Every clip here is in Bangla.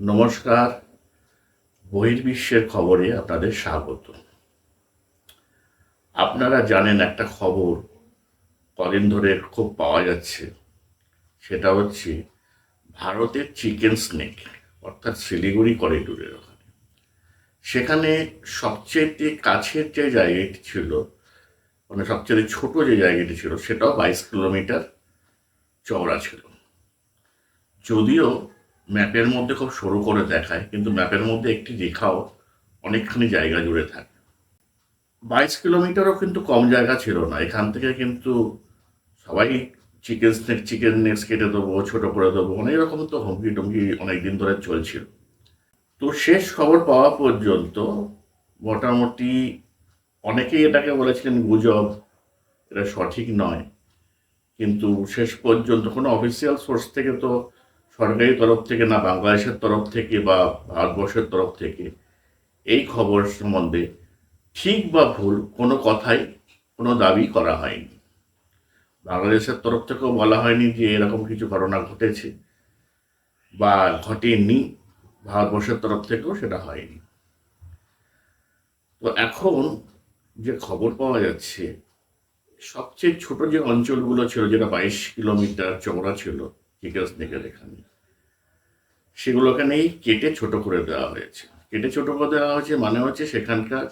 নমস্কার। বহির্বিশ্বের খবরে আপনাদের স্বাগত। আপনারা জানেন একটা খবর কদিন ধরে খুব পাওয়া যাচ্ছে। সেটা হচ্ছে ভারতের চিকেন স্নেক, অর্থাৎ শিলিগুড়ি করিডোরের ওখানে। সেখানে সবচেয়ে কাছের যে জায়গাটি ছিল মানে সবচেয়ে ছোট যে জায়গাটি ছিল, সেটাও বাইশ কিলোমিটার চওড়া ছিল। যদিও ম্যাপের মধ্যে খুব সরু করে দেখায়, কিন্তু ম্যাপের মধ্যে একটি রেখাও অনেকখানি জায়গা জুড়ে থাকে। বাইশ কিলোমিটারও কিন্তু কম জায়গা ছিল না। এখান থেকে কিন্তু সবাই চিকেন স্নেক চিকেন নেক্স কেটে দেবো, ছোটো করে দেবো অনেক রকম তো হুমকি টুমকি অনেক দিন ধরে চলছিল। তো শেষ খবর পাওয়া পর্যন্ত মোটামুটি অনেকেই এটাকে বলেছিলেন গুজব, এটা সঠিক নয়। কিন্তু শেষ পর্যন্ত কোনো অফিসিয়াল সোর্স থেকে তো সরকারি তরফ থেকে না, বাংলাদেশের তরফ থেকে বা ভারতবর্ষের তরফ থেকে এই খবর সম্বন্ধে ঠিক বা ভুল কোনো কথাই, কোনো দাবি করা হয়নি। বাংলাদেশের তরফ থেকেও বলা হয়নি যে এরকম কিছু ঘটনা ঘটেছে বা ঘটেনি, ভারতবর্ষের তরফ থেকেও সেটা হয়নি। তো এখন যে খবর পাওয়া যাচ্ছে, সবচেয়ে ছোট যে অঞ্চলগুলো ছিল, যেটা বাইশ কিলোমিটার চওড়া ছিল চিকেন স্নেকের এখানে সেগুলোকে নেই কেটে ছোট করে দেওয়া হয়েছে। কেটে ছোট করে দেওয়া হয়েছে মানে হচ্ছে সেখানকার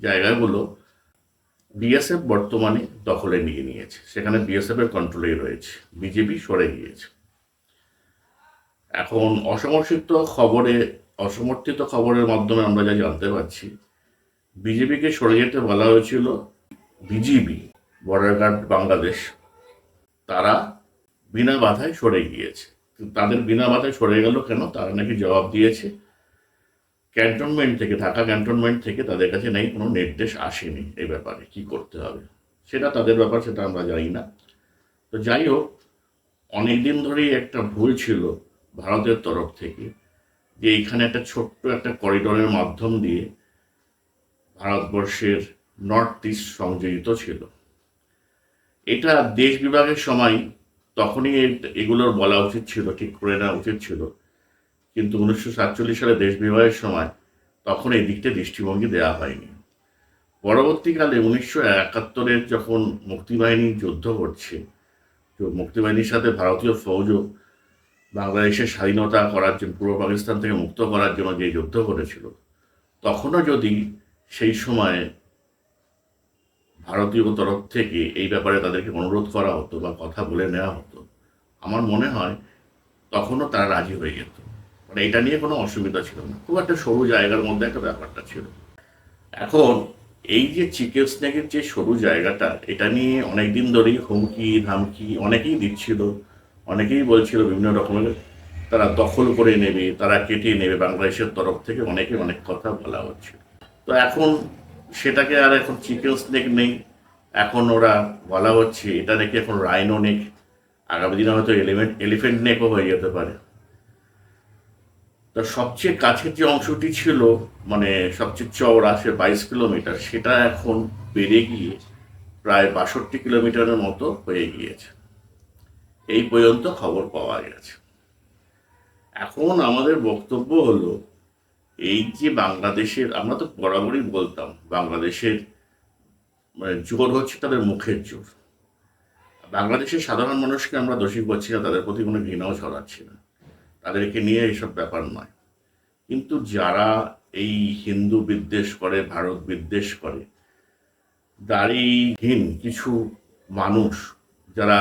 জায়গাগুলো বিএসএফ বর্তমানে দখলে নিয়ে নিয়েছে। সেখানে বিএসএফ এর কন্ট্রোলেই রয়েছে। বিজেপি সরে গিয়েছে। এখন অসমর্থিত খবরে, অসমর্থিত খবরের মাধ্যমে আমরা যা জানতে পারছি বিজেপিকে সরে যেতে বলা হয়েছিল বিজিবি বর্ডার গার্ড বাংলাদেশ তারা বিনা বাধায় সরে গিয়েছে। তাদের বিনা বাধায় সরে গেল কেন? তারা নাকি জবাব দিয়েছে। ক্যান্টনমেন্ট থেকে, ঢাকা ক্যান্টনমেন্ট থেকে তাদের কাছে নাকি কোনো নির্দেশ আসেনি এই ব্যাপারে, কি করতে হবে? সেটা তাদের ব্যাপার, সেটা আমরা জানি না। তো যাই হোক, অনেকদিন ধরেই একটা ভুল ছিল ভারতের তরফ থেকে, যে এইখানে একটা ছোট্ট একটা করিডোরের মাধ্যম দিয়ে ভারতবর্ষের নর্থ ইস্ট সংযোজিত ছিল। এটা দেশ বিভাগের সময় তখনই এগুলোর বলা উচিত ছিল, ঠিক করে নেওয়া উচিত ছিল। কিন্তু উনিশশো সাতচল্লিশ সালে দেশ বিভাগের সময় তখন এই দিকটা দৃষ্টিভঙ্গি দেওয়া হয়নি। পরবর্তীকালে উনিশশো একাত্তরের যখন মুক্তিবাহিনী যুদ্ধ করছে, তো মুক্তিবাহিনীর সাথে ভারতীয় ফৌজও বাংলাদেশের স্বাধীনতা করার জন্য, পূর্ব পাকিস্তান থেকে মুক্ত করার জন্য যে যুদ্ধ করেছিল, তখনও যদি সেই সময়ে ভারতীয় তরফ থেকে এই ব্যাপারে তাদেরকে অনুরোধ করা হতো বা কথা বলে নেওয়া হতো আমার মনে হয় তখনও তারা রাজি হয়ে যেত। মানে এটা নিয়ে কোনো অসুবিধা ছিল না। খুব একটা সরু জায়গার মধ্যে একটা ব্যাপারটা ছিল। এখন এই যে চিকেন স্নেকের যে সরু জায়গাটা, এটা নিয়ে অনেক দিন ধরেই হুমকি, ধামকি অনেকেই দিচ্ছিল। অনেকেই বলছিল বিভিন্ন রকমের। তারা দখল করে নেবে, তারা কেটে নেবে। বাংলাদেশের তরফ থেকে অনেকে অনেক কথা বলা হচ্ছে। তো এখন সেটাকে আর এখন চিকেন স্নেক নেই। এখন ওরা বলা হচ্ছে, এটা নাকি এখন রাইনো নেক আগামী দিনে হয়তো এলিমেন্ট, এলিফেন্ট নেকও হয়ে যেতে পারে। তো সবচেয়ে কাছের যে অংশটি ছিল মানে সবচেয়ে চওড়া, সে বাইশ কিলোমিটার, সেটা এখন বেড়ে গিয়ে প্রায় বাষট্টি কিলোমিটারের মতো হয়ে গিয়েছে। এই পর্যন্ত খবর পাওয়া গেছে। এখন আমাদের বক্তব্য হলো, এই যে বাংলাদেশের, আমরা তো বরাবরই বলতাম, বাংলাদেশের মানে জোর হচ্ছে তাদের মুখের জোর। বাংলাদেশের সাধারণ মানুষকে আমরা দোষী করছি না, তাদের প্রতি কোনো ঘৃণাও ছড়াচ্ছি না। তাদেরকে নিয়ে এইসব ব্যাপার নয়। কিন্তু যারা এই হিন্দু বিদ্বেষ করে, ভারত বিদ্বেষ করে দাড়িহীন কিছু মানুষ যারা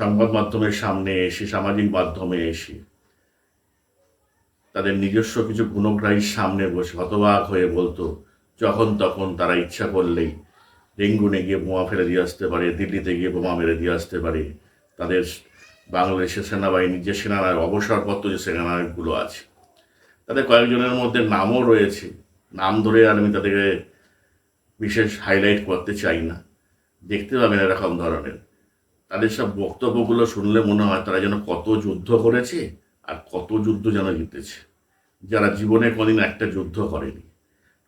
সংবাদ মাধ্যমের সামনে এসে, সামাজিক মাধ্যমে এসে, তাদের নিজস্ব কিছু গুণগ্রাহীর সামনে বসে হতবাক হয়ে বলতো, যখন তখন তারা ইচ্ছা করলেই রেঙ্গুনে গিয়ে বোমা ফেলে দিয়ে আসতে পারে, দিল্লিতে গিয়ে বোমা মেরে দিয়ে আসতে পারে। তাদের বাংলাদেশের সেনাবাহিনীর যে সেনার অবসরপত্র যে সেনাগুলো আছে, তাদের কয়েকজনের মধ্যে নামও রয়েছে। নাম ধরে আর আমি তাদেরকে বিশেষ হাইলাইট করতে চাই না। দেখতে পাবেন এরকম ধরনের। তাদের সব বক্তব্যগুলো শুনলে মনে হয় তারা যেন কত যুদ্ধ করেছে আর কত যুদ্ধ যেন জিতেছে। যারা জীবনে কোনদিন একটা যুদ্ধ করেনি।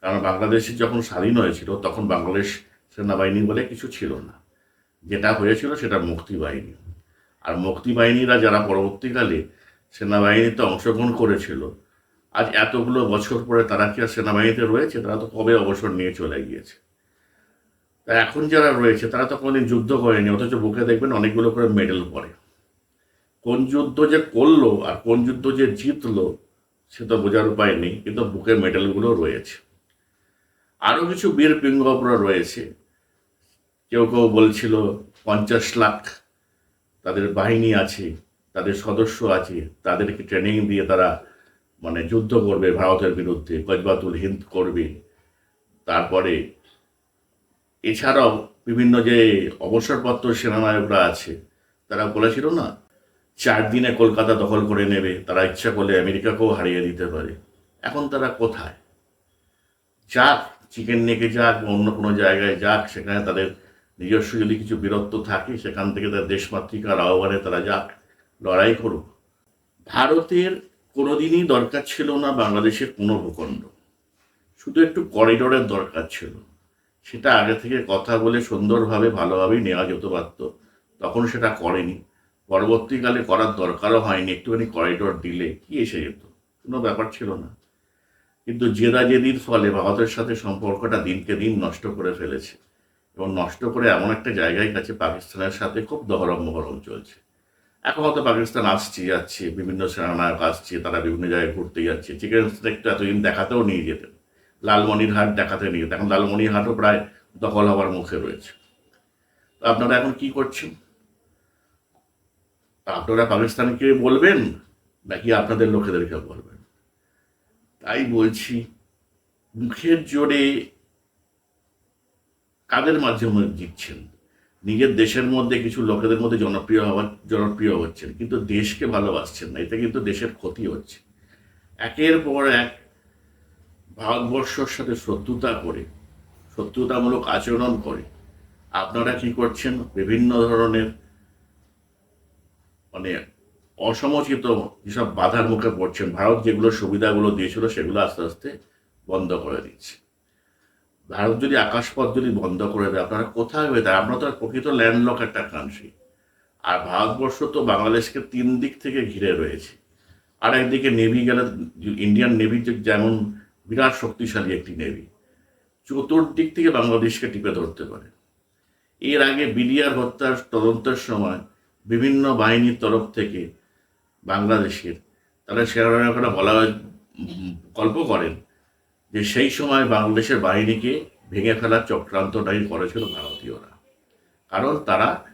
কারণ বাংলাদেশ যখন স্বাধীন হয়েছিল, তখন বাংলাদেশ সেনাবাহিনী বলে কিছু ছিল না। যেটা হয়েছিল সেটা মুক্তি বাহিনী আর মুক্তি বাহিনীরা যারা পরবর্তীকালে সেনাবাহিনীতে অংশগ্রহণ করেছিল, আজ এতগুলো বছর পরে তারা কি আর সেনাবাহিনীতে রয়েছে? তারা তো কবে অবসর নিয়ে চলে গিয়েছে? তা এখন যারা রয়েছে, তারা তো কোনোদিন যুদ্ধ করেনি, অথচ বুকে দেখবেন অনেকগুলো করে মেডেল পরে কোন যুদ্ধ যে করল আর কোন যুদ্ধ যে জিতলো, সে তো বোঝার উপায় নেই, কিন্তু বুকের মেডেলগুলো রয়েছে। আরও কিছু বীর পিঙ্গপরা রয়েছে কেউ কেউ বলছিল, পঞ্চাশ লাখ তাদের বাহিনী আছে, তাদের সদস্য আছে, তাদেরকে ট্রেনিং দিয়ে তারা মানে যুদ্ধ করবে ভারতের বিরুদ্ধে, গজবাতুল হিন্দ করবে। তারপরে এছাড়াও বিভিন্ন যে অবসরপ্রাপ্ত সেনানায়করা আছে, তারা বলেছিল না, চার দিনে কলকাতা দখল করে নেবে, তারা ইচ্ছা করলে আমেরিকাকেও হারিয়ে দিতে পারে। এখন তারা কোথায়? যাক চিকেন নেকে যাক বা অন্য কোনো জায়গায় যাক, সেখানে তাদের নিজস্ব যদি কিছু বীরত্ব থাকে, সেখান থেকে তাদের দেশমাতৃকার আহ্বানে তারা যাক, লড়াই করুক। ভারতের কোনোদিনই দরকার ছিল না বাংলাদেশের কোনো ভূখণ্ড। শুধু একটু করিডোরের দরকার ছিল। সেটা আগে থেকে কথা বলে সুন্দরভাবে, ভালোভাবেই নেওয়া যেতে পারত। তখন সেটা করেনি। পরবর্তীকালে করার দরকারও হয়নি। একটুখানি করিডোর দিলে কি এসে যেত? কোনো ব্যাপার ছিল না। কিন্তু জেদাজেদির ফলে ভারতের সাথে সম্পর্কটা দিনকে দিন নষ্ট করে ফেলেছে। এবং নষ্ট করে এমন একটা জায়গায় গেছে, পাকিস্তানের সাথে খুব দহরম মহরম চলছে। এখন হয়তো পাকিস্তান আসছে, যাচ্ছে, বিভিন্ন সেনানায়ক আসছে, তারা বিভিন্ন জায়গায় ঘুরতে যাচ্ছে। চিকেন স্টেক তো এতদিন দেখাতেও নিয়ে যেতেন। লালমনিরহাট দেখাতে নিয়ে যেতেন। এখন লালমনিরহাটও প্রায় দখল হওয়ার মুখে রয়েছে। তো আপনারা এখন কি করছেন? আপনারা পাকিস্তানকে বলবেন, নাকি আপনাদের লোকেদেরকে বলবেন? তাই বলছি, মুখের জোরে কাদের মাধ্যমে জিতছেন? নিজের দেশের মধ্যে কিছু লোকেদের মধ্যে জনপ্রিয় হওয়ার জনপ্রিয় হচ্ছেন, কিন্তু দেশকে ভালোবাসছেন না, এতে কিন্তু দেশের ক্ষতি হচ্ছে। একের পর এক ভারতবর্ষর সাথে শত্রুতা করে, শত্রুতামূলক আচরণ করে। আপনারা কি করছেন? বিভিন্ন ধরনের মানে অসমচিত যেসব বাধার মুখে পড়ছেন, ভারত যেগুলো সুবিধাগুলো দিয়েছিল সেগুলো আস্তে আস্তে বন্ধ করে দিচ্ছে। ভারত যদি আকাশপথ যদি বন্ধ করে দেয়, আপনারা কোথায় হয়ে যায় আমরা তো প্রকৃত ল্যান্ডলক একটা কান্ট্রি আর ভারতবর্ষ তো বাংলাদেশকে তিন দিক থেকে ঘিরে রয়েছে। আর একদিকে নেভি গেলে ইন্ডিয়ান নেভি যেমন বিরাট শক্তিশালী একটি নেভি চতুর্দিক থেকে বাংলাদেশকে টিপে ধরতে পারে। এর আগে বিডিআর হত্যার তদন্তের সময় বিভিন্ন বাহিনীর তরফ থেকে বাংলাদেশের তারা সেনানায়করা বলা গল্প করেন যে সেই সময় বাংলাদেশের বাহিনীকে ভেঙে ফেলার চক্রান্তটাই করেছিল ভারতীয়রা। কারণ তারা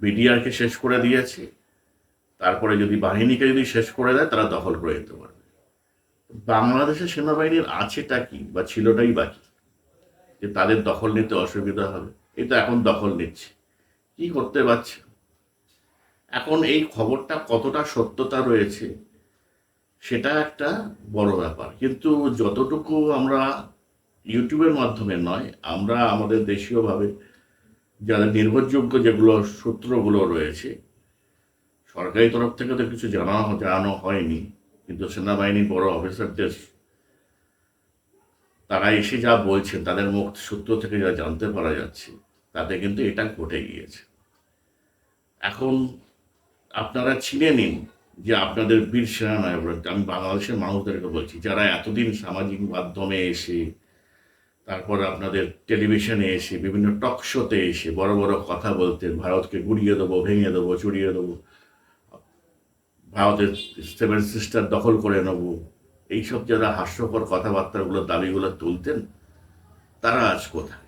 বিডিআরকে শেষ করে দিয়েছে। তারপরে যদি বাহিনীকে যদি শেষ করে দেয়, তারা দখল করে দিতে পারবে। বাংলাদেশের সেনাবাহিনীর আছেটা কি বা ছিলটাই বাকি যে তাদের দখল নিতে অসুবিধা হবে। তো এখন দখল নিচ্ছে। কি করতে পারছে? এখন এই খবরটা কতটা সত্যতা রয়েছে সেটা একটা বড় ব্যাপার। কিন্তু যতটুকু আমরা ইউটিউবের মাধ্যমে নয়, আমরা আমাদের দেশীয়ভাবে যারা নির্ভরযোগ্য যেগুলো সূত্রগুলো রয়েছে, সরকারি তরফ থেকে তো কিছু জানানো জানানো হয়নি, কিন্তু সেনাবাহিনীর বড় অফিসারদের তারা এসে যা বলছেন তাদের মুখ সূত্র থেকে যা জানতে পারা যাচ্ছে, তাতে কিন্তু এটা ঘটে গিয়েছে। এখন আপনারা চিনে নিন যে আপনাদের বীর সেনানায়করা আমি বাংলাদেশের মানুষদেরকে বলছি, যারা এতদিন সামাজিক মাধ্যমে এসে, তারপর আপনাদের টেলিভিশনে এসে, বিভিন্ন টক শোতে এসে, বড় বড় কথা বলতেন, ভারতকে গুড়িয়ে দেবো, ভেঙে দেবো, চুরিয়ে দেবো, ভারতের সেভেন সিস্টার দখল করে নেব, এইসব যারা হাস্যকর কথাবার্তাগুলো, দাবিগুলো তুলতেন, তারা আজ কোথায়?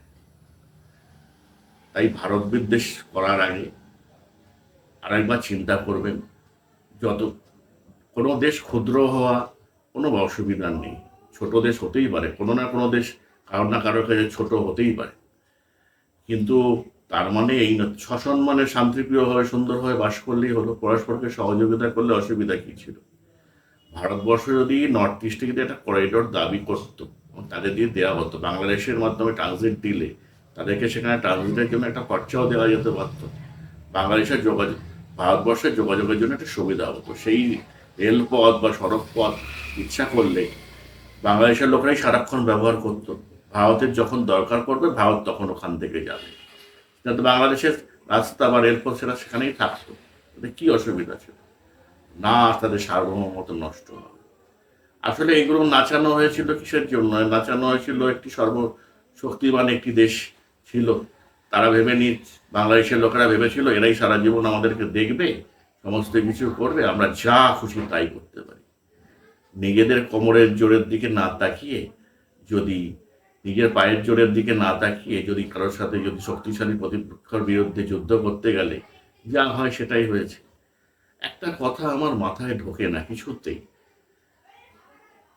তাই ভারত বিদ্বেষ করার আগে আরেকবার চিন্তা করবেন যত কোনো দেশ ক্ষুদ্র হওয়া কোনো অসুবিধা নেই। ছোট দেশ হতেই পারে, কোনো না কোনো দেশ কারও না কারোর কাছে ছোট হতেই পারে। কিন্তু তার মানে এই না, সসম্মানে শান্তিপ্রিয়ভাবে সুন্দরভাবে বাস করলেই হলো, পরস্পরকে সহযোগিতা করলে অসুবিধা কী ছিল? ভারতবর্ষ যদি নর্থ ইস্টে যদি একটা করিডোর দাবি করতো তাদের দিয়ে দেওয়া হতো, বাংলাদেশের মাধ্যমে ট্রানজিট দিলে, তাদেরকে সেখানে ট্রানজিটের জন্য একটা খরচাও দেওয়া যেতে পারতো। বাংলাদেশের যোগাযোগ ভারতবর্ষের যোগাযোগের জন্য একটা সুবিধা হতো সেই রেলপথ বা সড়ক পথ ইচ্ছা করলে বাংলাদেশের লোকরাই সারাক্ষণ ব্যবহার করতো। ভারতের যখন দরকার পড়বে, ভারত তখন ওখান থেকে যাবে। যাতে বাংলাদেশের রাস্তা বা রেলপথ সেটা সেখানেই থাকতো। এতে কী অসুবিধা ছিল? না, তাদের সার্বভৌমত্ব নষ্ট হবে। আসলে এগুলো নাচানো হয়েছিল কিসের জন্য? নাচানো হয়েছিল একটি সর্বশক্তিমান একটি দেশ ছিল। তারা ভেবে নি, বাংলাদেশের লোকেরা ভেবেছিল, এরাই সারা জীবন আমাদেরকে দেখবে, সমস্ত কিছু করবে, আমরা যা খুশি তাই করতে পারি। নিজেদের কোমরের জোরের দিকে না তাকিয়ে, যদি নিজের পায়ের জোরের দিকে না তাকিয়ে, যদি কারোর সাথে যদি শক্তিশালী প্রতিপক্ষের বিরুদ্ধে যুদ্ধ করতে গেলে, যা হয় সেটাই হয়েছে। একটা কথা আমার মাথায় ঢোকে না কিছুতেই।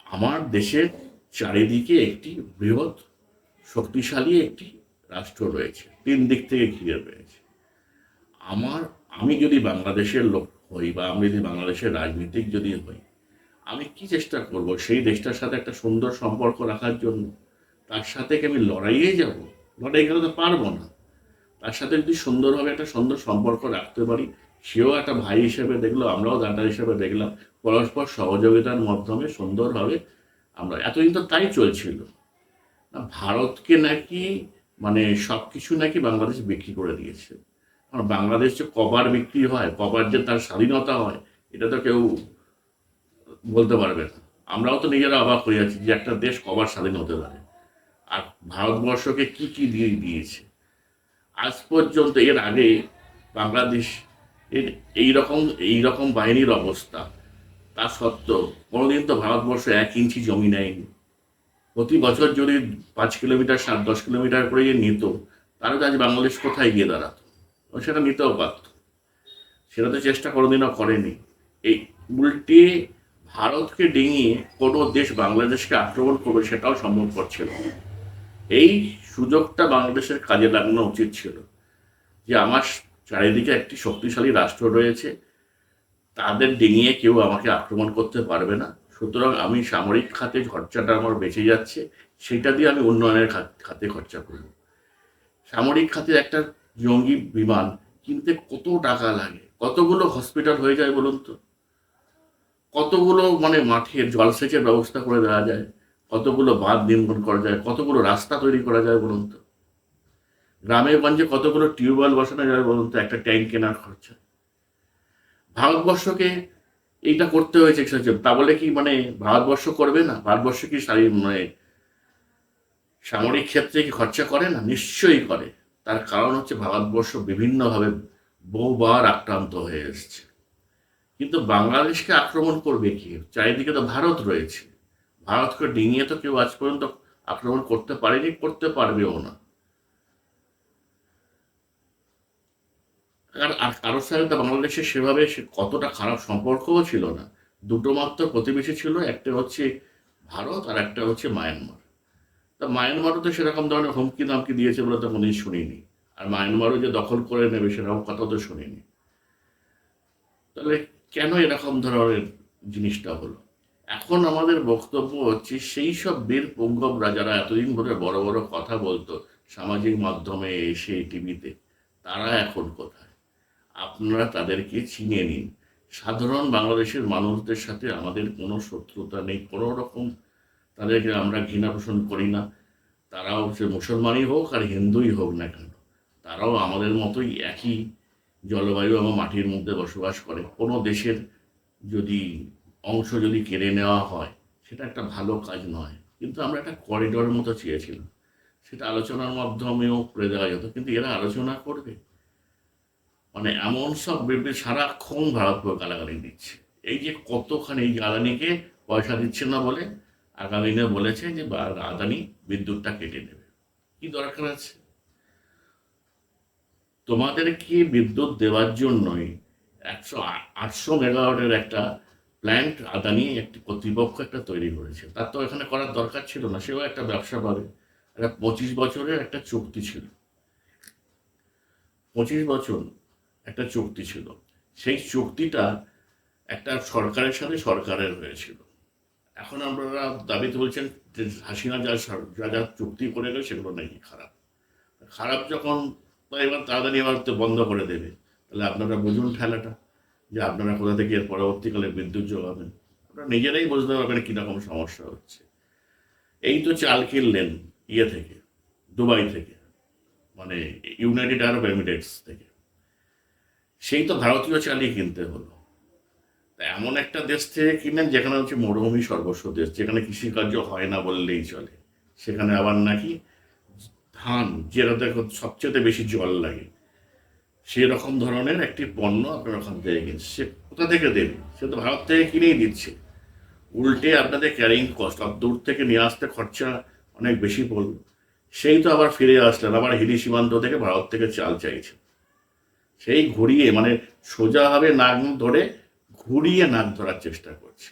আমার দেশের চারিদিকে একটি বৃহৎ, শক্তিশালী একটি রাষ্ট্র রয়েছে, তিন দিক থেকে ঘিরে রয়েছে। আমার, আমি যদি বাংলাদেশের লোক হই বা আমি যদি বাংলাদেশের রাজনীতিক যদি হই, আমি কি চেষ্টা করব সেই দেশটার সাথে একটা সুন্দর সম্পর্ক রাখার জন্য? তার সাথে কি আমি লড়াইয়ে যাব? লড়াই গেলে তো পারব না। তার সাথে যদি সুন্দরভাবে একটা সুন্দর সম্পর্ক রাখতে পারি, সেও একটা ভাই হিসেবে দেখল, আমরাও দাদা হিসেবে দেখলাম, পরস্পর সহযোগিতার মাধ্যমে সুন্দরভাবে আমরা, এতদিন তো তাই চলছিল। ভারতকে নাকি মানে সব কিছু নাকি বাংলাদেশ বিক্রি করে দিয়েছে। আর বাংলাদেশ যে কবার বিক্রি হয়, কবার যে তার স্বাধীনতা হয়, এটা তো কেউ বলতে পারবে না। আমরাও তো নিজেরা অবাক হয়ে যাচ্ছি যে একটা দেশ কবার স্বাধীন হতে পারে। আর ভারতবর্ষকে কি কি দিয়ে দিয়েছে? আজ পর্যন্ত এর আগে বাংলাদেশ এর এইরকম এইরকম বাহিনীর অবস্থা। তা সত্ত্বেও কোনোদিন তো ভারতবর্ষ এক ইঞ্চি জমি নেয়নি। প্রতি বছর যদি পাঁচ কিলোমিটার, সাত, দশ কিলোমিটার করে যে নিত তাহলে তো আজ বাংলাদেশ কোথায় গিয়ে দাঁড়াতো? ও সেটা নিতেও পারত। সেটা তো চেষ্টা কোনোদিনও করেনি। এই উল্টে ভারতকে ডিঙিয়ে কোনো দেশ বাংলাদেশকে আক্রমণ করবে সেটাও সম্ভব করছিল। এই সুযোগটা বাংলাদেশের কাজে লাগানো উচিত ছিল যে আমার চারিদিকে একটি শক্তিশালী রাষ্ট্র রয়েছে, তাদের ডিঙিয়ে কেউ আমাকে আক্রমণ করতে পারবে না। সুতরাং আমি সামরিক খাতে খরচাটা আমার বেঁচে যাচ্ছে, সেটা দিয়ে আমি উন্নয়নের খাত- খরচা করব। সামরিক খাতে একটা জঙ্গি বিমান কিনতে কত টাকা লাগে? কতগুলো হসপিটাল হয়ে যায় বলুন তো? কতগুলো মানে মাঠের জলসেচের ব্যবস্থা করে দেওয়া যায়, কতগুলো বাঁধ নির্মাণ করা যায়, কতগুলো রাস্তা তৈরি করা যায় বলুন তো? গ্রামে গঞ্জে কতগুলো টিউবওয়েল বসানো যায় বলুন তো? একটা ট্যাঙ্ক কেনার খরচা। ভারতবর্ষকে এইটা করতে হয়েছে? তা বলে কি মানে ভারতবর্ষ করবে না? ভারতবর্ষ কি মানে সামরিক ক্ষেত্রে কি খরচা করে না? নিশ্চয়ই করে। তার কারণ হচ্ছে ভারতবর্ষ বিভিন্নভাবে বহুবার আক্রান্ত হয়ে এসছে। কিন্তু বাংলাদেশকে আক্রমণ করবে কি? চারিদিকে তো ভারত রয়েছে। ভারতকে ডিঙিয়ে তো কেউ আজ পর্যন্ত আক্রমণ করতে পারেনি, করতে পারবেও না। আর আর কারোর সাথে বাংলাদেশের সেভাবে কতটা খারাপ সম্পর্কও ছিল না। দুটো মাত্র প্রতিবেশী ছিল, একটা হচ্ছে ভারত আর একটা হচ্ছে মায়ানমার। তা মায়ানমারও তো সেরকম ধরনের হুমকি দামকি দিয়েছে বলে তো কোনোদিন শুনিনি। আর মায়ানমারও যে দখল করে নেবে সেরকম কথা তো শুনিনি। তাহলে কেন এরকম ধরনের জিনিসটা হলো? এখন আমাদের বক্তব্য হচ্ছে, সেই সব বীর পুঙ্গবরা যারা এতদিন ধরে বড় বড় কথা বলতো সামাজিক মাধ্যমে, এসে, টিভিতে, তারা এখন কোথায়? আপনারা তাদেরকে চিনে নিন। সাধারণ বাংলাদেশের মানুষদের সাথে আমাদের কোনো শত্রুতা নেই, কোনো রকম তাদেরকে আমরা ঘৃণা পোষণ করি না। তারাও সে মুসলমানই হোক আর হিন্দুই হোক না কেন, তারাও আমাদের মতোই একই জলবায়ু এবং মাটির মধ্যে বসবাস করে। কোনো দেশের যদি অংশ যদি কেড়ে নেওয়া হয়, সেটা একটা ভালো কাজ নয়। কিন্তু আমরা একটা করিডোরের মতো চেয়েছিলাম। সেটা আলোচনার মাধ্যমেও করে দেওয়া যেত, কিন্তু এরা আলোচনা করবে। মানে এমন সব বিবৃতি সারাক্ষণ ভারতকে গালাগালি দিচ্ছে। এই যে কতখানি এই আদানিকে পয়সা দিচ্ছে না বলে, আগামী দিনে বলেছে যে আদানি বিদ্যুৎটা কেটে নেবে কি দরকার আছে? তোমাদেরকে বিদ্যুৎ দেওয়ার জন্যই একশো আটশো মেগাওয়াটের একটা প্ল্যান্ট আদানি একটি কর্তৃপক্ষ একটা তৈরি করেছে? তার তো এখানে করার দরকার ছিল না, সেও একটা ব্যবসা পাবে। একটা পঁচিশ বছরের একটা চুক্তি ছিল। পঁচিশ বছর একটা চুক্তি ছিল। সেই চুক্তিটা একটা সরকারের সাথে সরকারের হয়েছিল। এখন আপনারা দাবিতে বলছেন যে হাসিনা যা যা যা চুক্তি করে গেল সেগুলো নাকি খারাপ। খারাপ যখন এবার তাড়াতাড়ি এবার তো বন্ধ করে দেবে। তাহলে আপনারা বুঝুন ঠেলাটা যে আপনারা কোথা থেকে এর পরবর্তীকালে বিদ্যুৎ যোগাবেন। আপনারা নিজেরাই বুঝতে পারবেন কীরকম সমস্যা হচ্ছে। এই তো চাল কিনলেন ইয়ে থেকে, দুবাই থেকে মানে ইউনাইটেড আরব এমিরেটস থেকে। সেই তো ভারতীয় চালই কিনতে হলো। এমন একটা দেশ থেকে কিনেন যেখানে হচ্ছে মরুভূমি সর্বস্ব দেশ, যেখানে কৃষিকার্য হয় না বললেই চলে। সেখানে আবার নাকি ধান যেটাতে সবচেয়ে বেশি জল লাগে। সেরকম ধরনের একটি পণ্য আপনার ওখান থেকে কিনছে সে কোথা থেকে দেবে? সে তো ভারত থেকে কিনেই দিচ্ছে। উল্টে আপনাদের ক্যারিং কস্ট আর দূর থেকে নিয়ে আসতে খরচা অনেক বেশি পড়বে। সেই তো আবার ফিরে আসলেন, আবার হিলি সীমান্ত থেকে ভারত থেকে চাল চাইছে সেই ঘুরিয়ে মানে সোজাভাবে নাক ধরে ঘুরিয়ে নাক ধরার চেষ্টা করছে।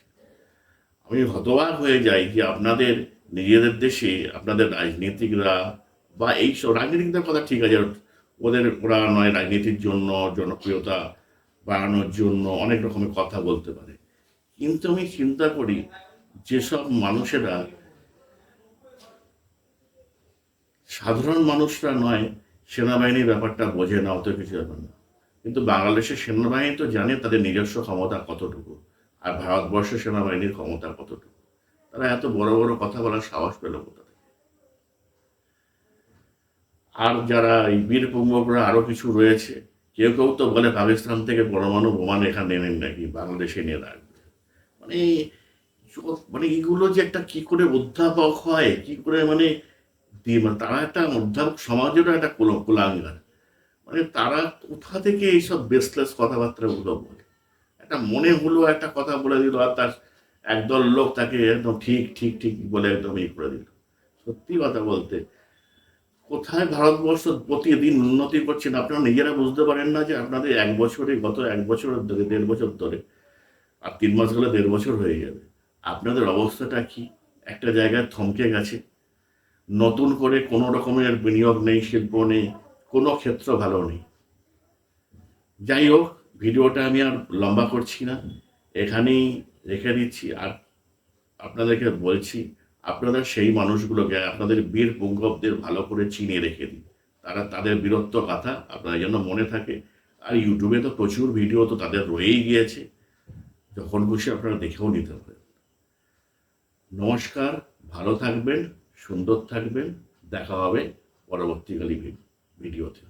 আমি হতবাক হয়ে যাই যে আপনাদের নিজেদের দেশে আপনাদের রাজনীতিকরা বা এই সব রাজনীতিকদের কথা ঠিক আছে, ওদের ওরা নয় রাজনীতির জন্য, জনপ্রিয়তা বাড়ানোর জন্য অনেক রকমের কথা বলতে পারে। কিন্তু আমি চিন্তা করি যেসব মানুষেরা সাধারণ মানুষরা নয়, সেনাবাহিনীর ব্যাপারটা বোঝে না, অত কিছু ব্যাপার না। কিন্তু বাংলাদেশের সেনাবাহিনী তো জানে তাদের নিজস্ব ক্ষমতা কতটুকু, আর ভারতবর্ষের সেনাবাহিনীর ক্ষমতা কতটুকু। তারা এত বড় বড় কথা বলার সাহস পেল কোথা থেকে? আর যারা এই বীর পুঙ্গরা আরও কিছু রয়েছে, কেউ কেউ তো বলে পাকিস্তান থেকে পরমাণু বোমান এখানে নেন নাকি, বাংলাদেশে নিয়ে রাখবে মানে মানে এগুলো যে একটা কি করে অধ্যাপক হয়, কি করে মানে মানে তারা একটা অধ্যাপক, সমাজেরও একটা কুল- কুলাঙ্গার। মানে তারা কোথা থেকে এইসব বেসলেস কথাবার্তাগুলো বলে? একটা মনে হলো একটা কথা বলে দিল আর তার একদল লোক তাকে একদম ঠিক ঠিক ঠিক বলে একদম ই করে দিল। সত্যি কথা বলতে, কোথায় ভারতবর্ষ প্রতিদিন উন্নতি করছেন আপনারা নিজেরা বুঝতে পারেন না যে আপনাদের এক বছরে, গত এক বছর ধরে, দেড় বছর ধরে, আর তিন মাস গেলে দেড় বছর হয়ে যাবে। আপনাদের অবস্থাটা কি? একটা জায়গায় থমকে গেছে। নতুন করে কোনো রকমের বিনিয়োগ নেই, শিল্প নেই কোনো ক্ষেত্র ভালো নেই। যাই হোক, ভিডিওটা আমি আর লম্বা করছি না। এখানেই রেখে দিচ্ছি। আর আপনাদেরকে বলছি, আপনারা সেই মানুষগুলোকে, আপনাদের বীর পুঙ্গবদের ভালো করে চিনে রেখে দিন। তারা তাদের বীরত্ব কথা আপনাদের জন্য মনে থাকে। আর ইউটিউবে তো প্রচুর ভিডিও তো তাদের রয়েই গিয়েছে। যখন খুশি আপনারা দেখেও নিতে পারেন। নমস্কার, ভালো থাকবেন, সুন্দর থাকবেন। দেখা হবে পরবর্তীকালী वीडियो थे